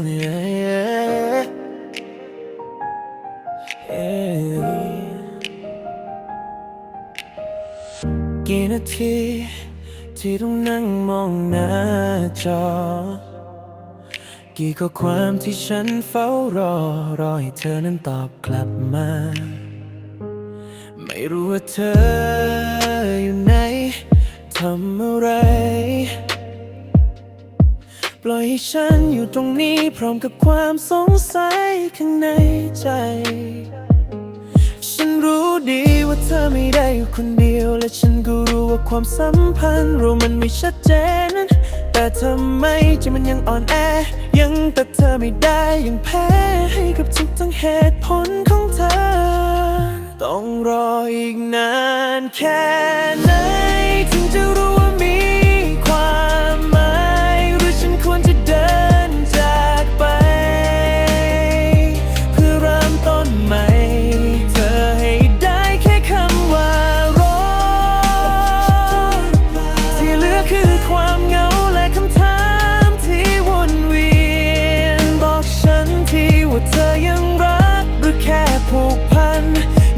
on yeah, yeah. กี่นาทีที่ต้องนั่งมองหน้าจอ กี่ข้อความที่ฉันเฝ้ารอ รอให้เธอนั้นตอบกลับมา ไม่รู้ว่าเธออยู่ไหนทำอะไร ปล่อยให้ฉันอยู่ตรงนี้พร้อมกับความสงสัยข้างในใจ ฉันรู้ดีว่าเธอไม่ได้อยู่คนเดียว และฉันก็รู้ว่าความสัมพันธ์เรามันไม่ชัดเจนนั้นแต่ทำไมใจมันยังอ่อนแอ ยังตัดเธอไม่ได้ยังแพ้ให้กับทุกทั้งเหตุผลของเธอต้อง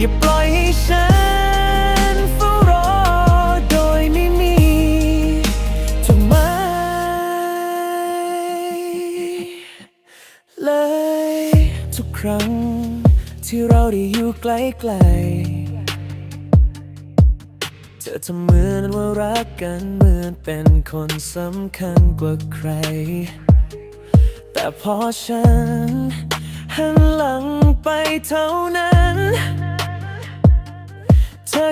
อย่าปล่อยให้ฉันเฝ้ารอโดยไม่มีเธอไมเลย ทุกครั้งที่เราได้อยู่ใกล้ๆเธอทำเหมือนว่ารักกันเหมือนเป็นคนสำคัญกว่าใคร แต่พอฉันหันหลังไปเท่านั้น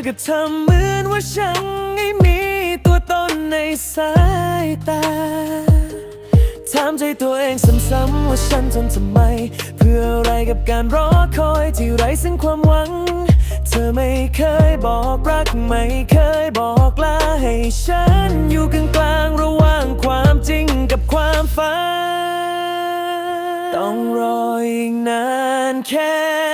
ก็ทำเหมือนว่าฉันไม่มีตัวตนในสายตา ถามใจตัวเองซ้ำๆว่าฉันทนทำไม เพื่ออะไรกับการรอคอยที่ไร้ซึ่งความหวัง เธอไม่เคยบอกรักไม่เคยบอกลาให้ฉันอยู่กลางกลางๆระหว่างความจริงกับความฝัน ต้องรออีกนานแค่